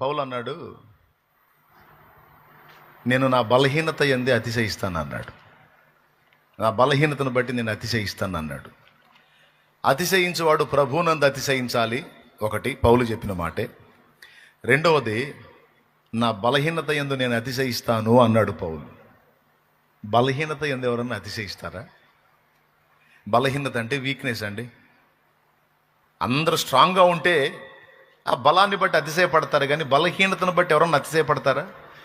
పౌలు అన్నాడు నేను నా బలహీనత ఎందే అతిశయిస్తాను అన్నాడు నా బలహీనతను బట్టి నేను అతిశయిస్తాను అన్నాడు అతిశయించేవాడు ప్రభువునందు అతిశయించాలి ఒకటి పౌలు చెప్పిన మాటే. రెండవది నా బలహీనత ఎందు నేను అతిశయిస్తాను అన్నాడు పౌలు. బలహీనత ఎందు ఎవరన్నా అతిశయిస్తారా? బలహీనత అంటే వీక్నెస్ అండి. అందరూ స్ట్రాంగ్గా ఉంటే ఆ బలాన్ని బట్టి అతిశయపడతారు కానీ బలహీనతను బట్టి ఎవరన్నా అతిశయపడతారా?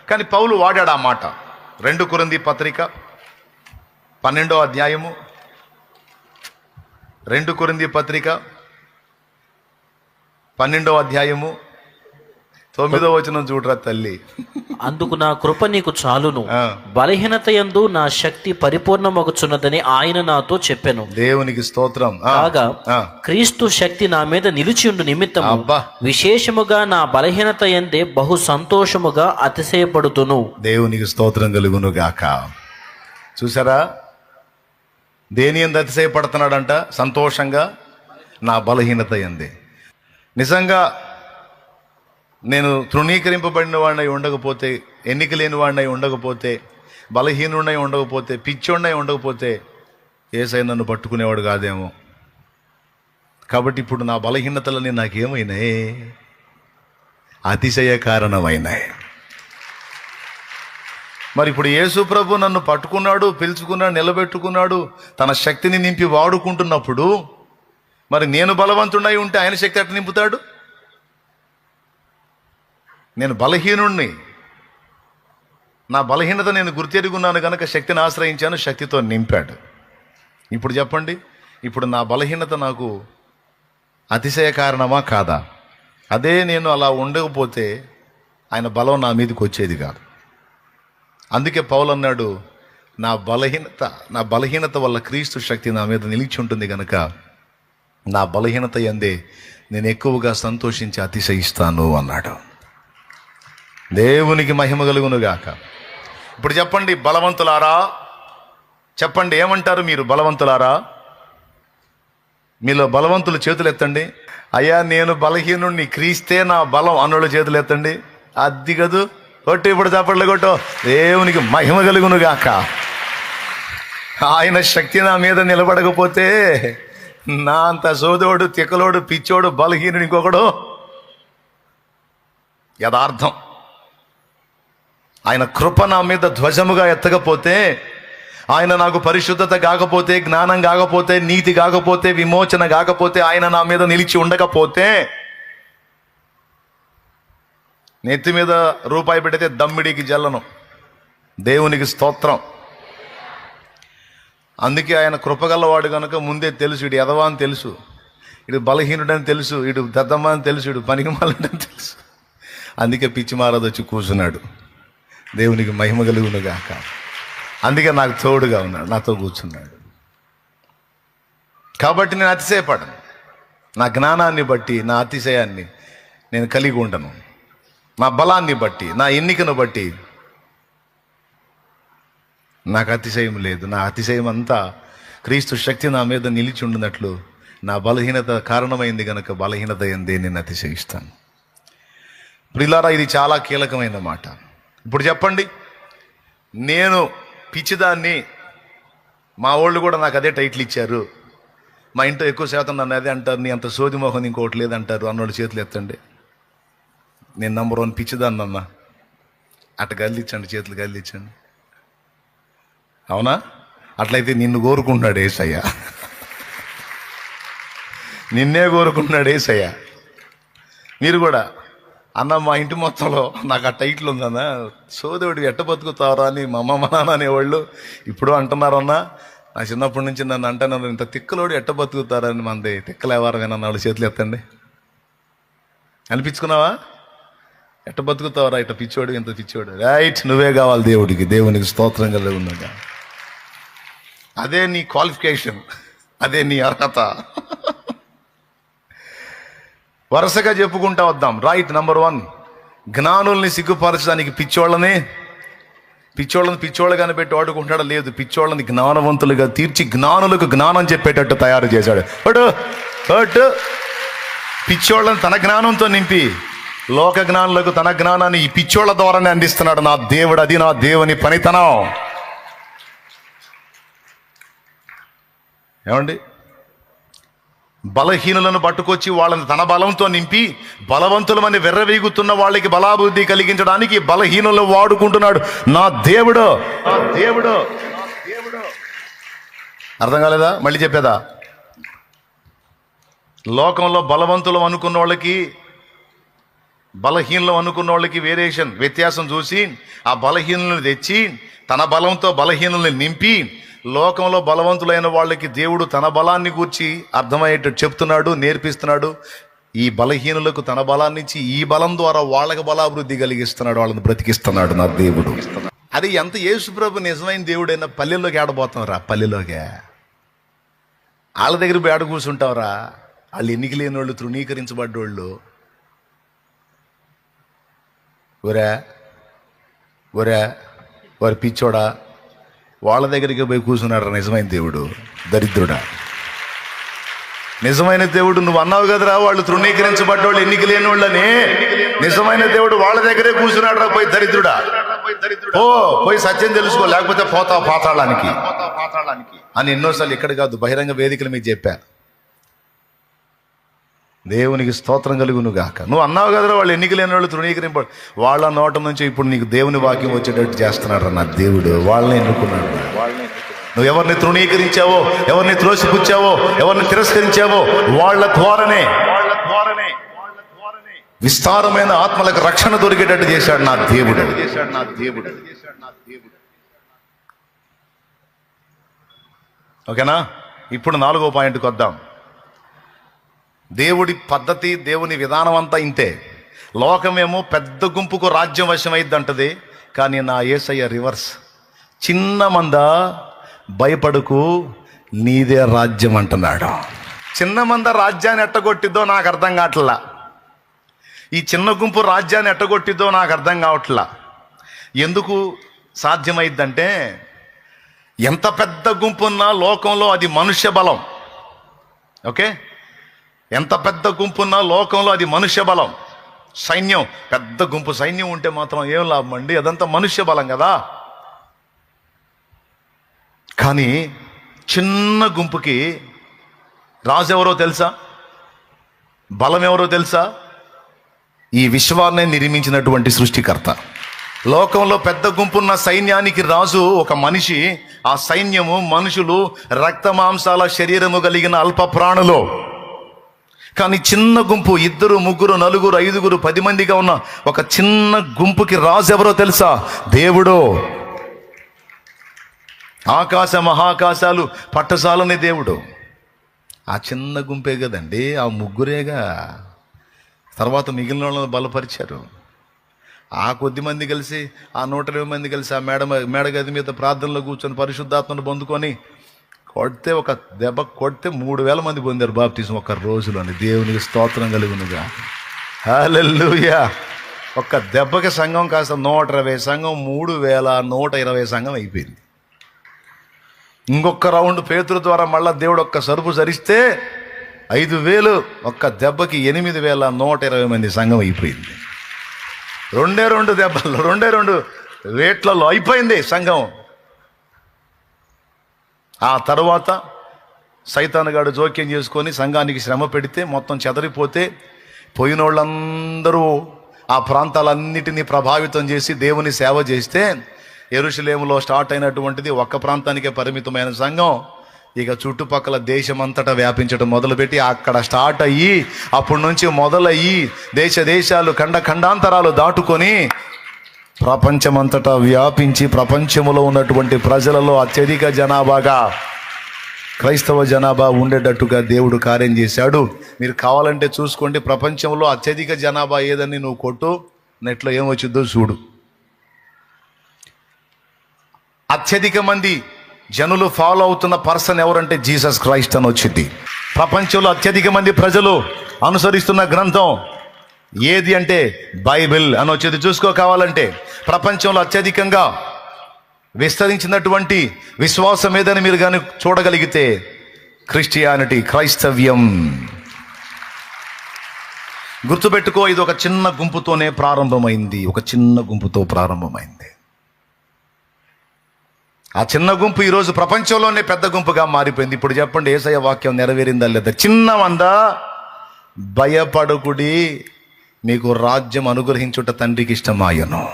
కానీ పౌలు వాడాడు ఆ మాట. రెండు కురంది పత్రిక పన్నెండో అధ్యాయము రెండు కురింది పత్రిక పన్నెండో అధ్యాయము తొమ్మిదో వచనం చూడరా తల్లి. అందుకు నా కృప నీకు చాలును. బలహీనత యందు నా శక్తి పరిపూర్ణమగుచున్నదని ఆయన నాతో చెప్పెను. దేవునికి స్తోత్రం. కాగా. క్రీస్తు శక్తి నా మీద నిలిచియుండు నిమిత్తము. అబ్బా. విశేషముగా నా బలహీనత ఎందే బహు సంతోషముగా అతిశయపడుతును. దేవునికి స్తోత్రం కలుగును గాక. చూసారా? దేని ఎందు అతిశయపడుతున్నాడంట? సంతోషంగా నా బలహీనత ఎందే నిజంగా నేను తృణీకరింపబడిన వాడినై ఉండకపోతే ఎన్నిక లేని వాడినై ఉండకపోతే బలహీనుడినై ఉండకపోతే పిచ్చోడినై ఉండకపోతే ఏసై నన్ను పట్టుకునేవాడు కాదేమో. కాబట్టి ఇప్పుడు నా బలహీనతలని నాకేమైనాయి? అతిశయ కారణమైనాయి. మరి ఇప్పుడు యేసు ప్రభు నన్ను పట్టుకున్నాడు పిలుచుకున్నాడు నిలబెట్టుకున్నాడు తన శక్తిని నింపి వాడుకుంటున్నప్పుడు మరి నేను బలవంతుడై ఉంటే ఆయన శక్తి ఎట్లా నింపుతాడు? నేను బలహీనుణ్ణి. నా బలహీనత నేను గుర్తెరుగున్నాను కనుక శక్తిని ఆశ్రయించాను శక్తితో నింపాడు. ఇప్పుడు చెప్పండి ఇప్పుడు నా బలహీనత నాకు అతిశయ కారణమా కాదా? అదే నేను అలా ఉండకపోతే ఆయన బలం నా మీదకి వచ్చేది కాదు. అందుకే పౌలు అన్నాడు నా బలహీనత నా బలహీనత వల్ల క్రీస్తు శక్తి నా మీద నిలిచి ఉంటుంది కనుక నా బలహీనత ఎందే నేను ఎక్కువగా సంతోషించి అతిశయిస్తాను అన్నాడు. దేవునికి మహిమ కలుగునుగాక. ఇప్పుడు చెప్పండి బలవంతులారా? చెప్పండి ఏమంటారు మీరు బలవంతులారా? మీలో బలవంతులు చేతులు ఎత్తండి. అయ్యా నేను బలహీనుణ్ణి క్రీస్తే నా బలం అన్నోళ్ళు చేతులు ఎత్తండి. అది కదూ కొట్టు ఇప్పుడు చప్పట్లు కొట్టు. దేవునికి మహిమ కలుగునుగాక. ఆయన శక్తి నా మీద నిలబడకపోతే నా అంత సోదోడు తిక్కలోడు పిచ్చోడు బలహీనుడు ఇంకొకడు. యథార్థం. ఆయన కృప నా మీద ధ్వజముగా ఎత్తకపోతే ఆయన నాకు పరిశుద్ధత కాకపోతే జ్ఞానం కాకపోతే నీతి కాకపోతే విమోచన కాకపోతే ఆయన నా మీద నిలిచి ఉండకపోతే నెత్తి మీద రూపాయి పెడితే దమ్మిడికి జల్లను. దేవునికి స్తోత్రం. అందుకే ఆయన కృపగలవాడు కనుక ముందే తెలుసు ఇటు ఎదవా అని తెలుసు ఇటు బలహీనుడని తెలుసు ఇటు దద్దమ్మ అని తెలుసు ఇటు పనికిమాలని తెలుసు. అందుకే పిచ్చి మారదొచ్చి కూర్చున్నాడు. దేవునికి మహిమ కలుగునుగాక అందుకే నాకు తోడుగా ఉన్నాడు నాతో కూర్చున్నాడు. కాబట్టి నేను అతిశయపడను. నా జ్ఞానాన్ని బట్టి నా అతిశయాన్ని నేను కలిగి ఉండను. నా బలాన్ని బట్టి నా ఎన్నికను బట్టి నాకు అతిశయం లేదు. నా అతిశయం అంతా క్రీస్తు శక్తి నా మీద నిలిచి ఉండినట్లు నా బలహీనత కారణమైంది కనుక బలహీనత ఎందే నేను అతిశయిస్తాను. ప్రిలారా ఇది చాలా కీలకమైన మాట. ఇప్పుడు చెప్పండి. నేను పిచ్చిదాన్ని మా వాళ్ళు కూడా నాకు అదే టైటిల్ ఇచ్చారు. మా ఇంట్లో ఎక్కువ శాతం నన్ను అదే అంటారు నీ అంత సోది మొహం ఇంకోటి లేదంటారు అన్నోళ్ళు చేతులు ఎత్తండి. నేను నంబర్ వన్ పిచ్చిదాన్ని అన్న. అట్ట గల్లిచ్చండి చేతులు గల్లిచ్చండి. అవునా? అట్లయితే నిన్ను కోరుకుంటున్నాడు ఏసయ్య. నిన్నే కోరుకుంటున్నాడు ఏసయ్య. మీరు కూడా అన్న మా ఇంటి మొత్తంలో నాకు ఆ టైటిల్ ఉందన్న సోదేవుడు ఎట్ట బతుకుతారా అని మా అమ్మ నాన్న అనేవాళ్ళు ఇప్పుడు అంటున్నారన్నా నా చిన్నప్పటి నుంచి నన్ను అంటున్నారు ఇంత తిక్కలోడు ఎట్ట బతుకుతారని మంది తిక్కలేవారమేనా నాలుగు చేతులు ఎత్తండి. అనిపించుకున్నావా? ఎట్ట బతుకుతావరా ఇట్ట పిచ్చోడు ఇంత పిచ్చోడు. రైట్ నువ్వే కావాలి దేవుడికి. దేవునికి స్తోత్రం కలిగి ఉన్నదా అదే నీ క్వాలిఫికేషన్. అదే నీ అర్హత. వరుసగా చెప్పుకుంటా వద్దాం. రైట్ నంబర్ వన్ జ్ఞానుల్ని సిగ్గుపరచడానికి పిచ్చోళ్ళని పిచ్చోళ్ళని పిచ్చోళ్ళగానే పెట్టి వాడుకుంటాడా లేదు పిచ్చోళ్ళని జ్ఞానవంతులుగా తీర్చి జ్ఞానులకు జ్ఞానం చెప్పేటట్టు తయారు చేశాడు. అటు అటు పిచ్చోళ్ళని తన జ్ఞానంతో నింపి లోక జ్ఞానులకు తన జ్ఞానాన్ని ఈ పిచ్చోళ్ళ ద్వారానే అందిస్తున్నాడు నా దేవుడు. అది నా దేవుని పనితనం. ఏమండి? బలహీనులను పట్టుకొచ్చి వాళ్ళని తన బలంతో నింపి బలవంతులమని వెర్రవీగుతున్న వాళ్ళకి బలాభివృద్ధి కలిగించడానికి బలహీనులను వాడుకుంటున్నాడు. నా దేవుడు. నా దేవుడు. అర్థం కాలేదా? మళ్ళీ చెప్పేదా? లోకంలో బలవంతులు అనుకున్న వాళ్ళకి బలహీనులు అనుకున్న వాళ్ళకి వేరియేషన్ వ్యత్యాసం చూసి ఆ బలహీనులను తెచ్చి తన బలంతో బలహీనుల్ని నింపి లోకంలో బలవంతులైన వాళ్ళకి దేవుడు తన బలాన్ని గూర్చి అర్థమయ్యేటట్టు చెప్తున్నాడు నేర్పిస్తున్నాడు. ఈ బలహీనులకు తన బలాన్ని ఇచ్చి ఈ బలం ద్వారా వాళ్ళకి బలాభివృద్ధి కలిగిస్తున్నాడు వాళ్ళని బ్రతికిస్తున్నాడు నా దేవుడు. అది ఎంత యేసుప్రభు నిజమైన దేవుడైనా పల్లెల్లోకి ఆడబోతాం రా పల్లెలోకే వాళ్ళ దగ్గర పోయి ఆడ కూర్చుంటావురా. వాళ్ళు ఎన్నిక లేని వాళ్ళు తృణీకరించబడ్డోళ్ళు. ఒరే ఒరే వారి పిచ్చోడా వాళ్ళ దగ్గరికి పోయి కూర్చున్నాడు నిజమైన దేవుడు దరిద్రుడా. నిజమైన దేవుడు నువ్వు అన్నావు కదరా వాళ్ళు తృణీకరించబడ్డోళ్ళు ఎన్నిక లేని వాళ్ళని నిజమైన దేవుడు వాళ్ళ దగ్గరే కూర్చున్నాడు రా పోయి దరిద్రుడా. ఓ పోయి సత్యం తెలుసుకో లేకపోతే పోతావు పాతాళానికి. అని ఎన్నోసార్లు ఇక్కడ కాదు బహిరంగ వేదికలు మీకు చెప్పా. దేవునికి స్తోత్రం కలుగును గాక నువ్వు అన్నావు కదరా వాళ్ళు ఎన్నిక లేని వాళ్ళు తృణీకరింప వాళ్ళ నోట నుంచి ఇప్పుడు నీకు దేవుని వాక్యం వచ్చేటట్టు చేస్తున్నాడు నా దేవుడు. వాళ్ళని ఎన్నుకున్నాడు నువ్వు ఎవరిని తృణీకరించావో ఎవరిని త్రోసిపుచ్చావో ఎవరిని తిరస్కరించావో వాళ్ళ ద్వారానే వాళ్ళ ద్వారానే విస్తారమైన ఆత్మలకు రక్షణ దొరికేటట్టు చేశాడు నా దేవుడు చేశాడు నా దేవుడు. ఓకేనా? ఇప్పుడు నాలుగో పాయింట్కి వద్దాం. దేవుడి పద్ధతి దేవుని విధానం అంతా ఇంతే. లోకమేమో పెద్ద గుంపుకు రాజ్యం వశమైద్దంటది కానీ నా ఏసయ్య రివర్స్. చిన్న మంద భయపడుకు నీదే రాజ్యం అంటున్నాడు. చిన్న మంద రాజ్యాన్ని ఎట్టగొట్టిద్దో నాకు అర్థం కావట్లా. ఈ చిన్న గుంపు రాజ్యాన్ని ఎట్టగొట్టిద్దో నాకు అర్థం కావట్లా. ఎందుకు సాధ్యమైద్దంటే ఎంత పెద్ద గుంపు ఉన్నా లోకంలో అది మనుష్య బలం. ఓకే? ఎంత పెద్ద గుంపు ఉన్నా లోకంలో అది మనుష్య బలం. సైన్యం పెద్ద గుంపు సైన్యం ఉంటే మాత్రం ఏం లాభం అండి? అదంతా మనుష్య బలం కదా. కానీ చిన్న గుంపుకి రాజు ఎవరో తెలుసా? బలం ఎవరో తెలుసా? ఈ విశ్వాన్ని నిర్మించినటువంటి సృష్టికర్త. లోకంలో పెద్ద గుంపున్న సైన్యానికి రాజు ఒక మనిషి. ఆ సైన్యము మనుషులు రక్త మాంసాల శరీరము కలిగిన అల్ప ప్రాణులు. కానీ చిన్న గుంపు ఇద్దరు ముగ్గురు నలుగురు ఐదుగురు పది మందిగా ఉన్న ఒక చిన్న గుంపుకి రాజు ఎవరో తెలుసా? దేవుడో. ఆకాశ మహాకాశాలు పట్టసాలని దేవుడు. ఆ చిన్న గుంపే కదండి ఆ ముగ్గురేగా. తర్వాత మిగిలిన వాళ్ళని బలపరిచారు. ఆ కొద్ది మంది కలిసి ఆ నూట ఇరవై మంది కలిసి ఆ మేడ మేడగది మీద ప్రార్థనలో కూర్చొని పరిశుద్ధాత్మను పొందుకొని కొడితే ఒక దెబ్బ కొడితే మూడు వేల మంది పొందారు బాప్తీసం ఒక రోజులోని దేవునికి స్తోత్రం కలుగునుగా. హాలెల్లుయా. ఒక్క దెబ్బకి సంఘం కాస్త నూట ఇరవై సంఘం మూడు వేల నూట ఇరవై సంఘం అయిపోయింది. ఇంకొక రౌండ్ పేతుల ద్వారా మళ్ళా దేవుడు ఒక్క సరుపు సరిస్తే ఐదు వేలు ఒక్క దెబ్బకి ఎనిమిది వేల నూట ఇరవై మంది సంఘం అయిపోయింది. రెండే రెండు దెబ్బలు రెండే రెండు వేట్లలో అయిపోయింది సంఘం. ఆ తర్వాత సైతానగాడు జోక్యం చేసుకొని సంఘానికి శ్రమ పెడితే మొత్తం చెదరిపోతే పోయిన వాళ్ళందరూ ఆ ప్రాంతాలన్నిటినీ ప్రభావితం చేసి దేవుని సేవ చేస్తే ఎరుషులేములో స్టార్ట్ అయినటువంటిది ఒక్క ప్రాంతానికే పరిమితమైన సంఘం. ఇక చుట్టుపక్కల దేశమంతటా వ్యాపించడం మొదలుపెట్టి అక్కడ స్టార్ట్ అయ్యి అప్పటి నుంచి మొదలయ్యి దేశ దేశాలు ఖండ ఖండాంతరాలు దాటుకొని ప్రపంచమంతటా వ్యాపించి ప్రపంచంలో ఉన్నటువంటి ప్రజలలో అత్యధిక జనాభాగా క్రైస్తవ జనాభా ఉండేటట్టుగా దేవుడు కార్యం చేశాడు. మీరు కావాలంటే చూసుకోండి ప్రపంచంలో అత్యధిక జనాభా ఏదని నువ్వు కొట్టు నెట్లో ఏమొచ్చిందో చూడు. అత్యధిక మంది జనులు ఫాలో అవుతున్న పర్సన్ ఎవరంటే జీసస్ క్రైస్ట్ అని వచ్చింది. ప్రపంచంలో అత్యధిక మంది ప్రజలు అనుసరిస్తున్న గ్రంథం ఏది అంటే బైబిల్ అని వచ్చేది చూసుకో కావాలంటే. ప్రపంచంలో అత్యధికంగా విస్తరించినటువంటి విశ్వాసం ఏదని మీరు కానీ చూడగలిగితే క్రిస్టియానిటీ క్రైస్తవ్యం. గుర్తుపెట్టుకో ఇది ఒక చిన్న గుంపుతోనే ప్రారంభమైంది. ఒక చిన్న గుంపుతో ప్రారంభమైంది. ఆ చిన్న గుంపు ఈరోజు ప్రపంచంలోనే పెద్ద గుంపుగా మారిపోయింది. ఇప్పుడు చెప్పండి ఏసయ వాక్యం నెరవేరిందా లేదా? చిన్న వంద భయపడుకుడి మీకు రాజ్యం అనుగ్రహించుట తండ్రికి ఇష్టమాయను.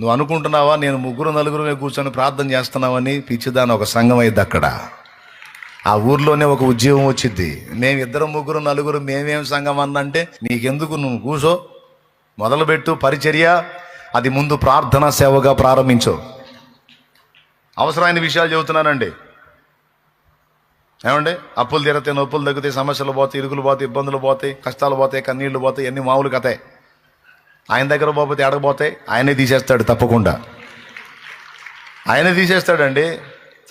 నువ్వు అనుకుంటున్నావా నేను ముగ్గురు నలుగురు కూర్చొని ప్రార్థన చేస్తున్నావని పిచ్చిదాని ఒక సంఘం అయింది అక్కడ. ఆ ఊర్లోనే ఒక ఉద్యోగం వచ్చింది. మేము ఇద్దరు ముగ్గురు నలుగురు మేమేం సంఘం అన్నంటే నీకెందుకు నువ్వు కూసో మొదలుపెట్టు పరిచర్య అది ముందు ప్రార్థనా సేవగా ప్రారంభించు. అవసరమైన విషయాలు చెబుతున్నానండి. ఏమండి? అప్పులు తీరతే నొప్పులు తగ్గితే సమస్యలు పోతాయి ఇరుగులు పోతాయి ఇబ్బందులు పోతాయి కష్టాలు పోతాయి కన్నీళ్ళు పోతాయి అన్ని మామూలు కథే. ఆయన దగ్గర పోతే ఎడకపోతాయి ఆయనే తీసేస్తాడు తప్పకుండా. ఆయనే తీసేస్తాడండి.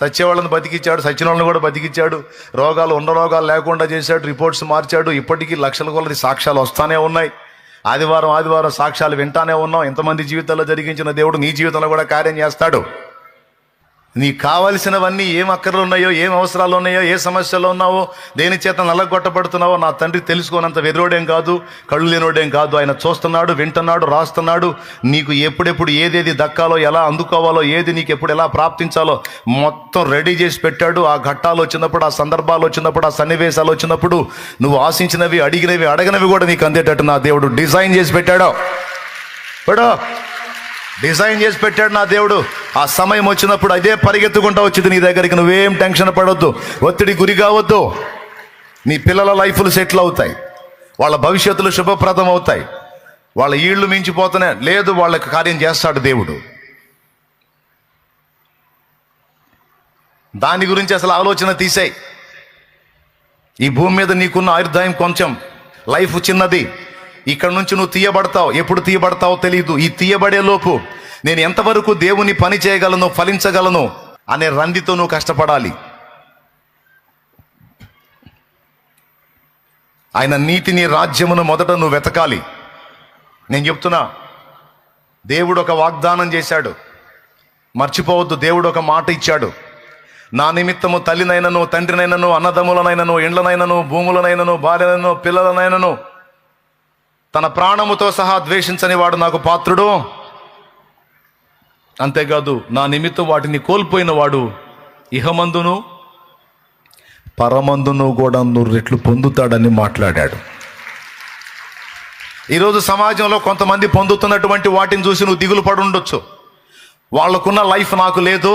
సచ్చేవాళ్ళని బతికిచ్చాడు సచ్చిన వాళ్ళని కూడా బతికిచ్చాడు. రోగాలు ఉన్న రోగాలు లేకుండా చేశాడు రిపోర్ట్స్ మార్చాడు. ఇప్పటికీ లక్షల కొలది సాక్ష్యాలు వస్తానే ఉన్నాయి. ఆదివారం ఆదివారం సాక్ష్యాలు వింటానే ఉన్నాం. ఇంతమంది జీవితాల్లో జరిగించిన దేవుడు నీ జీవితంలో కూడా కార్యం చేస్తాడు. నీకు కావలసినవన్నీ ఏం అక్కర్లు ఉన్నాయో ఏం అవసరాలు ఉన్నాయో ఏ సమస్యలు ఉన్నావో దేని చేత నల్లగొట్టబడుతున్నావో నా తండ్రి తెలుసుకోనంత వెదరోడేం కాదు కళ్ళు లేనోడేం కాదు. ఆయన చూస్తున్నాడు వింటున్నాడు రాస్తున్నాడు. నీకు ఎప్పుడెప్పుడు ఏదేది దక్కాలో ఎలా అందుకోవాలో ఏది నీకు ఎప్పుడు ఎలా ప్రాప్తించాలో మొత్తం రెడీ చేసి పెట్టాడు. ఆ ఘట్టాలు వచ్చినప్పుడు ఆ సందర్భాలు వచ్చినప్పుడు ఆ సన్నివేశాలు వచ్చినప్పుడు నువ్వు ఆశించినవి అడిగినవి అడగనవి కూడా నీకు అందేటట్టు నా దేవుడు డిజైన్ చేసి పెట్టాడో. పెడో డిజైన్ చేసి పెట్టాడు నా దేవుడు. ఆ సమయం వచ్చినప్పుడు అదే పరిగెత్తుకుంటా వచ్చింది నీ దగ్గరికి. నువ్వేం టెన్షన్ పడవద్దు ఒత్తిడి గురి కావద్దు. నీ పిల్లల లైఫ్లు సెటిల్ అవుతాయి. వాళ్ళ భవిష్యత్తులు శుభప్రదం అవుతాయి. వాళ్ళ ఈళ్ళు మించిపోతూనే లేదు వాళ్ళకి కార్యం చేస్తాడు దేవుడు. దాని గురించి అసలు ఆలోచన తీసాయి. ఈ భూమి మీద నీకున్న ఆయుర్దాయం కొంచెం. లైఫ్ చిన్నది. ఇక్కడ నుంచి నువ్వు తీయబడతావు. ఎప్పుడు తీయబడతావో తెలియదు ఈ తీయబడే లోపు నేను ఎంతవరకు దేవుని పని చేయగలను ఫలించగలను అనే రందితో నువ్వు కష్టపడాలి. ఆయన నీతిని రాజ్యమును మొదట నువ్వు వెతకాలి. నేను చెప్తున్నా దేవుడు ఒక వాగ్దానం చేశాడు. మర్చిపోవద్దు దేవుడు ఒక మాట ఇచ్చాడు. నా నిమిత్తము తల్లినైనను తండ్రినైనను అన్నదమ్ములనైనను ఇండ్లనైనను భూములనైనను భార్యనైనను పిల్లలనైనను తన ప్రాణముతో సహా ద్వేషించని వాడు నాకు పాత్రుడు. అంతేకాదు నా నిమిత్తం వాటిని కోల్పోయిన వాడు ఇహమందును పరమందును కూడా నూరు రెట్లు పొందుతాడని మాట్లాడాడు. ఈరోజు సమాజంలో కొంతమంది పొందుతున్నటువంటి వాటిని చూసి నువ్వు దిగులు పడి ఉండొచ్చు. వాళ్ళకున్న లైఫ్ నాకు లేదు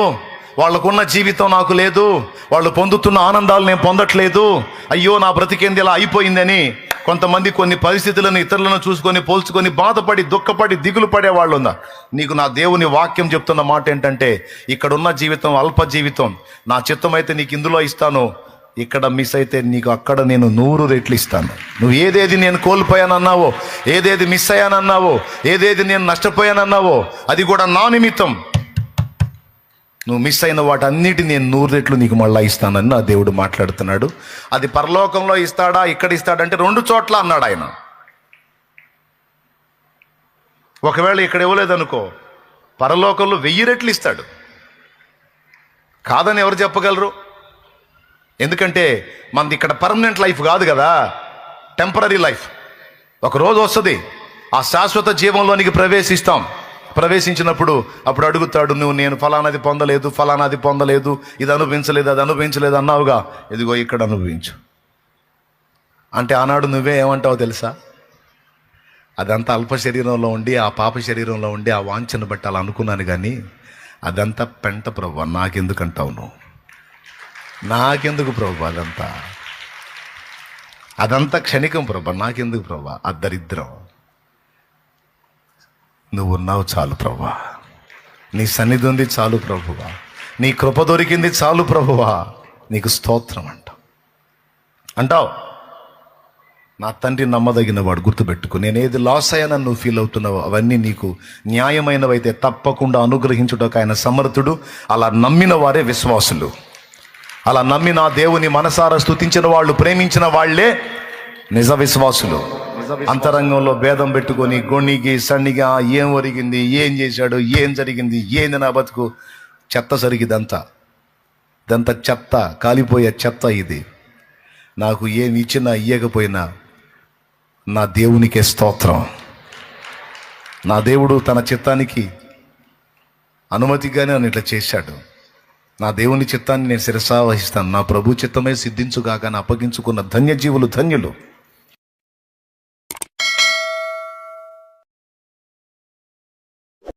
వాళ్ళకున్న జీవితం నాకు లేదు వాళ్ళు పొందుతున్న ఆనందాలు నేను పొందట్లేదు. అయ్యో నా బ్రతికేంది ఇలా అయిపోయిందని కొంతమంది కొన్ని పరిస్థితులను ఇతరులను చూసుకొని పోల్చుకొని బాధపడి దుఃఖపడి దిగులు పడేవాళ్ళు ఉందా నీకు నా దేవుని వాక్యం చెప్తున్న మాట ఏంటంటే ఇక్కడ ఉన్న జీవితం అల్ప జీవితం. నా చిత్తం అయితే నీకు ఇందులో ఇస్తాను. ఇక్కడ మిస్ అయితే నీకు అక్కడ నేను నూరు రెట్లు ఇస్తాను. నువ్వు ఏదేది నేను కోల్పోయానన్నావో ఏదేది మిస్ అయ్యానన్నావో ఏదేది నేను నష్టపోయానన్నావో అది కూడా నా నిమిత్తం. నువ్వు మిస్ అయిన వాటన్నిటిని నేను నూరు రెట్లు నీకు మళ్ళీ ఇస్తానని నా దేవుడు మాట్లాడుతున్నాడు. అది పరలోకంలో ఇస్తాడా ఇక్కడ ఇస్తాడంటే రెండు చోట్ల అన్నాడు ఆయన. ఒకవేళ ఇక్కడ ఇవ్వలేదనుకో పరలోకంలో వెయ్యి రెట్లు ఇస్తాడు. కాదని ఎవరు చెప్పగలరు? ఎందుకంటే మనది ఇక్కడ పర్మనెంట్ లైఫ్ కాదు కదా టెంపరీ లైఫ్ ఒక రోజు వస్తుంది ఆ శాశ్వత జీవంలోనికి ప్రవేశిస్తాం. ప్రవేశించినప్పుడు అప్పుడు అడుగుతాడు నువ్వు నేను ఫలానాది పొందలేదు ఫలానాది పొందలేదు ఇది అనుభవించలేదు అది అనుభవించలేదు అన్నావుగా. ఇదిగో ఇక్కడ అనుభవించు. అంటే ఆనాడు నువ్వే ఏమంటావో తెలుసా? అదంతా అల్ప శరీరంలో ఉండి ఆ పాప శరీరంలో ఉండి ఆ వాంఛను బట్టి అలా అనుకున్నాను కానీ అదంతా పెంట ప్రభు నాకెందుకంటావు నువ్వు? నాకెందుకు ప్రభు అదంతా? అదంతా క్షణికం ప్రభు నాకెందుకు ప్రభు? ఆ దరిద్రం. నువ్వు ఉన్నావు చాలు ప్రభా నీ సన్నిధి ఉంది చాలు ప్రభువా. నీ కృప దొరికింది చాలు ప్రభువా. నీకు స్తోత్రం అంటావు. అంటావు నా తండ్రి నమ్మదగిన వాడు గుర్తుపెట్టుకో. నేను ఏది లాస్ అయ్యానని నువ్వు ఫీల్ అవుతున్నావు అవన్నీ నీకు న్యాయమైనవైతే తప్పకుండా అనుగ్రహించుటకు ఆయన సమర్థుడు. అలా నమ్మిన వారే విశ్వాసులు. అలా నమ్మిన దేవుని మనసారా స్తుతించిన వాళ్ళు ప్రేమించిన వాళ్ళే నిజ విశ్వాసులు. అంతరంగంలో భేదం పెట్టుకొని గొణిగి సన్నిగా ఏం ఒరిగింది ఏం చేశాడు ఏం జరిగింది ఏంది నా బతుకు? చెత్త సరిగిదంతా ఇదంతా చెత్త కాలిపోయే చెత్త ఇది. నాకు ఏమి ఇచ్చినా ఇయ్యకపోయినా నా దేవునికే స్తోత్రం. నా దేవుడు తన చిత్తానికి అనుమతిగానే నన్ను ఇట్లా చేశాడు. నా దేవుని చిత్తాన్ని నేను శిరసావహిస్తాను నా ప్రభు చిత్తమే సిద్ధించుగాక నా అప్పగించుకున్న ధన్యజీవులు ధన్యులు.